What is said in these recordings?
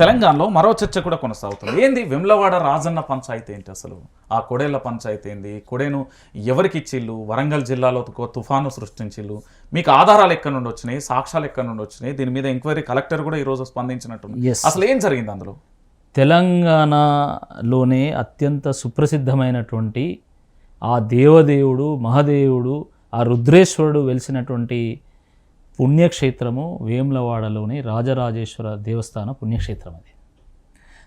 తెలంగాణలో మరో చర్చ కూడా కొనసాగుతుంది. ఏంది? వెమ్లవాడ రాజన్న పంచాయతీ ఏంటి అసలు? ఆ కొడేళ్ళ పంచాయతీ ఏంది? కొడేను ఎవరికి ఇచ్చిల్లు వరంగల్ జిల్లాలో తుఫాను సృష్టించిల్లు మీకు ఆధారాలు ఎక్కడి నుండి వచ్చినాయి? సాక్ష్యాలు ఎక్కడి నుండి వచ్చినాయి? దీని మీద ఎంక్వైరీ కలెక్టర్ కూడా ఈ రోజు స్పందించినట్టు. అసలు ఏం జరిగింది అందులో? తెలంగాణలోనే అత్యంత సుప్రసిద్ధమైనటువంటి ఆ దేవదేవుడు మహాదేవుడు ఆ రుద్రేశ్వరుడు వెలిసినటువంటి పుణ్యక్షేత్రము వేములవాడలోని రాజరాజేశ్వర దేవస్థాన పుణ్యక్షేత్రం అది.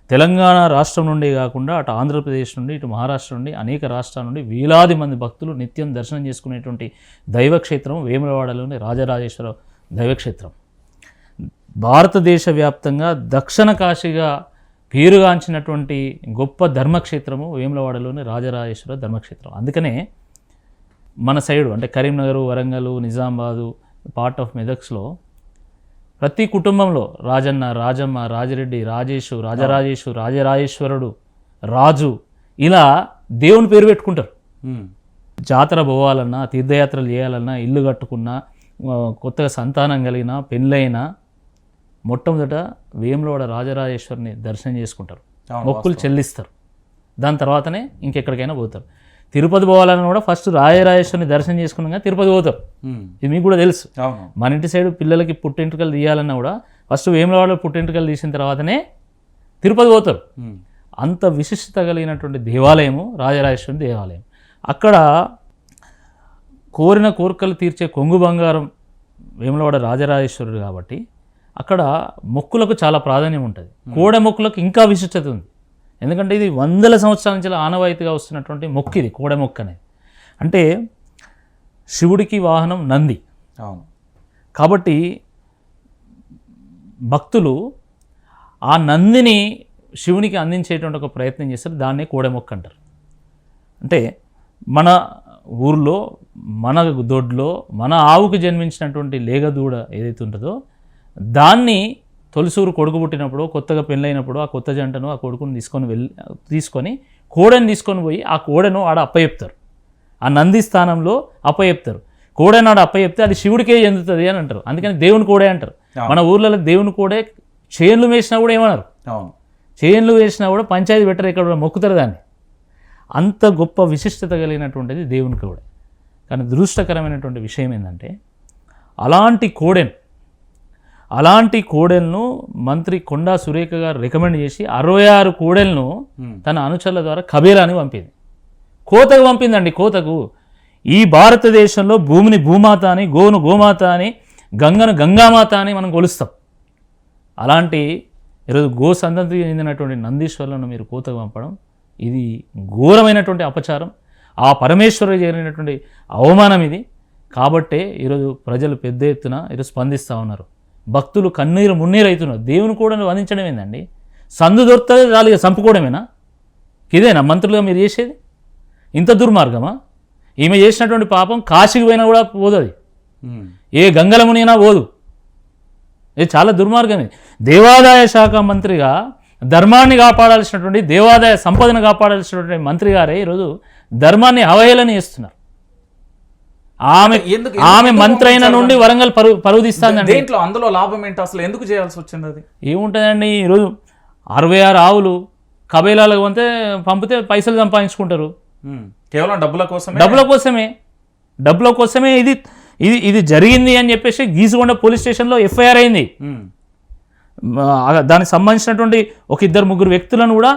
తెలంగాణ రాష్ట్రం నుండి కాకుండా అటు ఆంధ్రప్రదేశ్ నుండి ఇటు మహారాష్ట్ర నుండి అనేక రాష్ట్రాల నుండి వేలాది మంది భక్తులు నిత్యం దర్శనం చేసుకునేటువంటి దైవక్షేత్రం వేములవాడలోని రాజరాజేశ్వర దైవక్షేత్రం. భారతదేశ వ్యాప్తంగా దక్షిణ కాశీగా పేరుగాంచినటువంటి గొప్ప ధర్మక్షేత్రము వేములవాడలోని రాజరాజేశ్వర ధర్మక్షేత్రం. అందుకనే మన సైడు అంటే కరీంనగర్ వరంగల్ నిజామాబాదు పార్ట్ ఆఫ్ మెదక్స్లో ప్రతి కుటుంబంలో రాజన్న రాజమ్మ రాజిరెడ్డి రాజేషు రాజరాజేషు రాజరాజేశ్వరుడు రాజు ఇలా దేవుని పేరు పెట్టుకుంటారు. జాతర పోవాలన్నా తీర్థయాత్రలు చేయాలన్నా ఇల్లు కట్టుకున్నా కొత్తగా సంతానం కలిగిన పెళ్ళైనా మొట్టమొదట వేములవాడ రాజరాజేశ్వరిని దర్శనం చేసుకుంటారు. మొక్కులు చెల్లిస్తారు. దాని తర్వాతనే ఇంకెక్కడికైనా పోతారు. తిరుపతి పోవాలన్నా కూడా ఫస్ట్ రాజరాజేశ్వరిని దర్శనం చేసుకున్నాక తిరుపతి పోతారు ఉమ్. ఇది మీకు కూడా తెలుసు. మన ఇంటి సైడ్ పిల్లలకి పుట్టింటికలు తీయాలన్నా కూడా ఫస్ట్ వేములవాడలో పుట్టింటికలు తీసిన తర్వాతనే తిరుపతి పోతారు. అంత విశిష్టత కలిగినటువంటి దేవాలయము రాజరాజేశ్వరి దేవాలయం. అక్కడ కోరిన కోరికలు తీర్చే కొంగు బంగారం వేములవాడ రాజరాజేశ్వరుడు కాబట్టి అక్కడ మొక్కులకు చాలా ప్రాధాన్యం ఉంటుంది. కోడ మొక్కులకు ఇంకా విశిష్టత ఉంది. ఎందుకంటే ఇది వందల సంవత్సరాల నుంచి ఆనవాయితీగా వస్తున్నటువంటి మొక్కు ఇది కోడ మొక్క అనేది. అంటే శివుడికి వాహనం నంది. అవును. కాబట్టి భక్తులు ఆ నందిని శివునికి అందించేటువంటి ఒక ప్రయత్నం చేస్తారు దాన్నే కోడెమొక్క అంటారు. అంటే మన ఊర్లో మన దొడ్లో మన ఆవుకు జన్మించినటువంటి లేగదూడ ఏదైతే ఉంటుందో దాన్ని తొలిసూరు కొడుకు పుట్టినప్పుడు కొత్తగా పెళ్ళైనప్పుడు ఆ కొత్త జంటను ఆ కొడుకుని తీసుకొని వెళ్ళి తీసుకొని కోడెని తీసుకొని పోయి ఆ కోడెను ఆడ అప్పచెప్తారు ఆ నంది స్థానంలో అప్పచెప్తారు కోడెనాడు అప్పచెప్తే అది శివుడికే చెందుతుంది అని అంటారు. అందుకని దేవుని కోడే అంటారు. మన ఊర్లలో దేవుని కోడే చేన్లు వేసినా కూడా ఏమన్నారు చేన్లు వేసినా కూడా పంచాయతీ పెట్టరు ఇక్కడ కూడా మొక్కుతారు దాన్ని. అంత గొప్ప విశిష్టత కలిగినటువంటిది దేవుని కోడే. కానీ దురదృష్టకరమైనటువంటి విషయం ఏంటంటే అలాంటి కోడెను అలాంటి కోడెలను మంత్రి కొండా సురేఖ గారు రికమెండ్ చేసి అరవై ఆరు కోడెలను. తన అనుచరుల ద్వారా కబీరాని పంపింది. కోతకు పంపిందండి కోతకు. ఈ భారతదేశంలో భూమిని భూమాత అని గోను గోమాత అని గంగను గంగామాత అని మనం కొలుస్తాం. అలాంటి ఈరోజు గో సంతతికి చెందినటువంటి నందీశ్వరులను మీరు కోతకు పంపడం ఇది ఘోరమైనటువంటి అపచారం. ఆ పరమేశ్వరు జరిగినటువంటి అవమానం ఇది. కాబట్టే ఈరోజు ప్రజలు పెద్ద ఎత్తున ఈరోజు స్పందిస్తూ ఉన్నారు. భక్తులు కన్నీరు మున్నీరు అవుతున్నారు దేవుని కూడా వందించడం ఏందండి సందు దొరుకుతుంది ఇక చంపుకోవడమేనా ఇదేనా మంత్రులుగా మీరు చేసేది? ఇంత దుర్మార్గమా? ఈమె చేసినటువంటి పాపం కాశీకి పోయినా కూడా పోదు అది ఉమ్. ఏ గంగల మునిగినా పోదు. ఇది చాలా దుర్మార్గం ఇది దేవాదాయ శాఖ మంత్రిగా ధర్మాన్ని కాపాడాల్సినటువంటి దేవాదాయ సంపదను కాపాడాల్సినటువంటి మంత్రి గారే ఈరోజు ధర్మాన్ని అవహేళన చేస్తున్నారు. ఆమె ఎందుకు ఆమె ఎందుకు మంత్రి అయిన నుండి వరంగల్ పరువు పరువు తీస్తాందండి దేంట్లో అందులో లాభం ఏంటి? అసలు ఎందుకు చేయాల్సి వచ్చింది అది? ఏముంటుందండి? ఈరోజు అరవై ఆరు ఆవులు కబేలాలకు పంపితే పంపితే పైసలు సంపాదించుకుంటారు. కేవలం డబ్బుల కోసమే? డబ్బుల కోసమే. డబ్బుల కోసమే ఇది ఇది ఇది జరిగింది అని చెప్పేసి గీసుకొండ పోలీస్ స్టేషన్లో ఎఫ్ఐఆర్ అయింది. దానికి సంబంధించినటువంటి ఒక ఇద్దరు ముగ్గురు వ్యక్తులను కూడా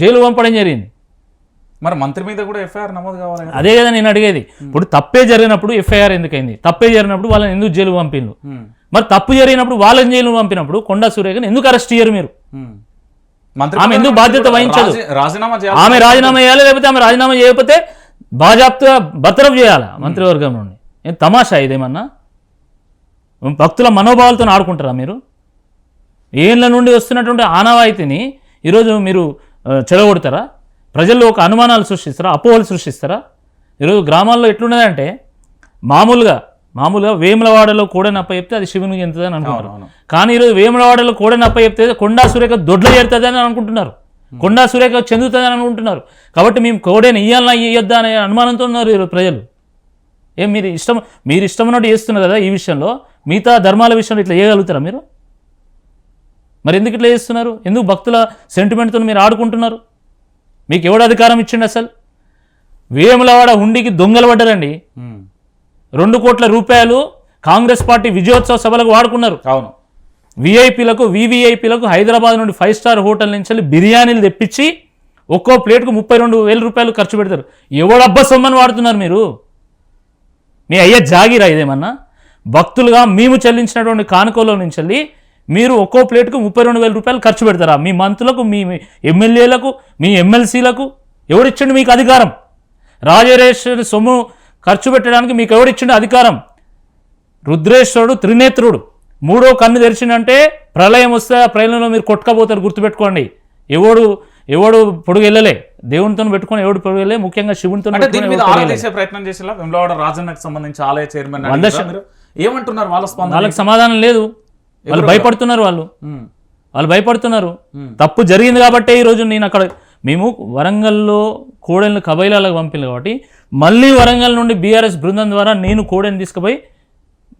జైలు పంపడం జరిగింది. మరి మంత్రి మీద కూడా ఎఫ్ఐఆర్ నమోదు కావాలి అదే కదా నేను అడిగేది. ఇప్పుడు తప్పే జరిగినప్పుడు ఎఫ్ఐఆర్ ఎందుకైంది? తప్పే జరిగినప్పుడు వాళ్ళని ఎందుకు జైలు పంపిండ్రు? ఉమ్. మరి తప్పు జరిగినప్పుడు వాళ్ళని జైలు పంపినప్పుడు కొండా సూర్యని ఎందుకు అరెస్ట్ చేయరు మీరు? ఆమె ఎందుకు బాధ్యత వహించదు? రాజీ- రాజీనామా ఆమె రాజీనామా చేయాలి లేకపోతే ఆమె రాజీనామా చేయకపోతే బాజాప్తుగా బర్తరఫ్ చేయాలి మంత్రివర్గం నుండి ఏం తమాషా ఇదేమన్నా భక్తుల మనోభావాలతో ఆడుకుంటారా మీరు? ఏళ్ళ నుండి వస్తున్నటువంటి ఆనవాయితీని ఈరోజు మీరు చెడగొడతారా? ప్రజల్లో ఒక అనుమానాలు సృష్టిస్తారా అపోహలు సృష్టిస్తారా? ఈరోజు గ్రామాల్లో ఎట్లున్నదంటే మామూలుగా మామూలుగా వేములవాడలో కూడనప్ప చెప్తే అది శివునికి చెందుతుంది అని అనుకుంటారు. కానీ ఈరోజు వేములవాడలో కూడనప్ప చెప్తే కొండా సురేఖ దొడ్ల చేరుతుంది అని అనుకుంటున్నారు కొండా సురేఖ చెందుతుంది అని అనుకుంటున్నారు. కాబట్టి మేము కోడేని ఇయ్యాలన్నా ఇయ్యొద్దా అనే అనుమానంతో ఉన్నారు ఈరోజు ప్రజలు. ఏం మీరు ఇష్టం మీరు ఇష్టం ఉన్నట్టు చేస్తున్నారు కదా ఈ విషయంలో మిగతా ధర్మాల విషయంలో ఇట్లా చేయగలుగుతారా మీరు? మరి ఎందుకు ఇట్లా చేస్తున్నారు? ఎందుకు భక్తుల సెంటిమెంట్తో మీరు ఆడుకుంటున్నారు? మీకు ఎవడు అధికారం ఇచ్చిండు అసలు? వేములవాడ హుండీకి దొంగలు పడ్డారండి. రెండు కోట్ల రూపాయలు కాంగ్రెస్ పార్టీ విజయోత్సవ సభలకు వాడుకున్నారు. అవును. విఐపీలకు వివిఐపీలకు హైదరాబాద్ నుండి ఫైవ్ స్టార్ హోటల్ నుంచి వెళ్ళి బిర్యానీలు తెప్పించి ఒక్కో ప్లేట్కు ముప్పై రెండు వేల రూపాయలు ఖర్చు పెడతారు. ఎవడబ్బా సొమ్మని వాడుతున్నారు మీరు? మీ అయ్యే జాగిరా ఇదేమన్నా? భక్తులుగా మేము చెల్లించినటువంటి కానుకలో నుంచి వెళ్ళి మీరు ఒక్కో ప్లేట్కు ముప్పై రెండు వేల రూపాయలు ఖర్చు పెడతారా? మీ మంత్రులకు మీ ఎమ్మెల్యేలకు మీ ఎమ్మెల్సీలకు ఎవరిచ్చిండు మీకు అధికారం? రాజరేశ్వరి సొమ్ము ఖర్చు పెట్టడానికి మీకు ఎవరిచ్చిండు అధికారం? రుద్రేశ్వరుడు త్రినేత్రుడు. మూడో కన్ను తెరిచిందంటే ప్రళయం వస్తే ఆ ప్రళయంలో మీరు కొట్టుకపోతారు గుర్తుపెట్టుకోండి. ఎవడు ఎవడు పొడుగు వెళ్ళలే దేవునితో పెట్టుకొని ఎవడు పొడుగు వెళ్ళలే ముఖ్యంగా శివునితో ప్రయత్నం చేసేలా వెమ్లవాడ రాజన్నకు సంబంధించి ఆలయ చైర్మన్ ఏమంటున్నారు వాళ్ళ స్పందన? వాళ్ళకి సమాధానం లేదు. వాళ్ళు భయపడుతున్నారు వాళ్ళు. వాళ్ళు భయపడుతున్నారు. తప్పు జరిగింది కాబట్టే ఈరోజు నేను అక్కడ మేము వరంగల్లో కోడెలను కబైలాలకు పంపింది కాబట్టి మళ్ళీ వరంగల్ నుండి బీఆర్ఎస్ బృందం ద్వారా నేను కోడెని తీసుకుపోయి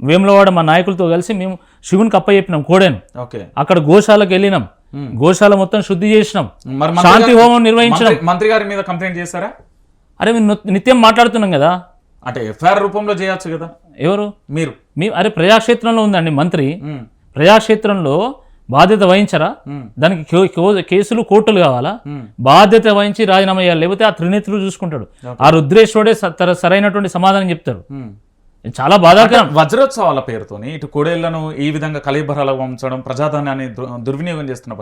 వేములవాడ మా నాయకులతో కలిసి మేము శివునికి అప్పచెప్పినాం కోడెను. ఓకే. అక్కడ గోశాలకు వెళ్ళినాం. గోశాల మొత్తం శుద్ధి చేసినాం. శాంతి హోమం నిర్వహించినాం. మంత్రి- గారి మీద కంప్లైంట్ చేశారా? అరే మేము నిత్య- మాట్లాడుతున్నాం కదా. అంటే ఎఫ్ఐఆర్ రూపంలో చేయొచ్చు కదా. ఎవరు? మీరు. మీ అరే ప్రజాక్షేత్రంలో ఉందండి మంత్రి. ప్రజాక్షేత్రంలో బాధ్యత వహించరా. దానికి కేసులు కోర్టులు కావాలా. బాధ్యత వహించి రాజీనామా చేయాలి. లేకపోతే ఆ త్రినేత్రులు చూసుకుంటాడు. ఆ రుద్రేశ్వరుడే సరైనటువంటి సమాధానం చెప్తారు. ఇది చాలా బాధాకరం. వజ్రోత్సవాల పేరుతోని ఇటు కోడేళ్ళను ఈ విధంగా కలీబరాలకు పంచడం ప్రజాధనాన్ని దు- దుర్వినియోగం చేస్తున్న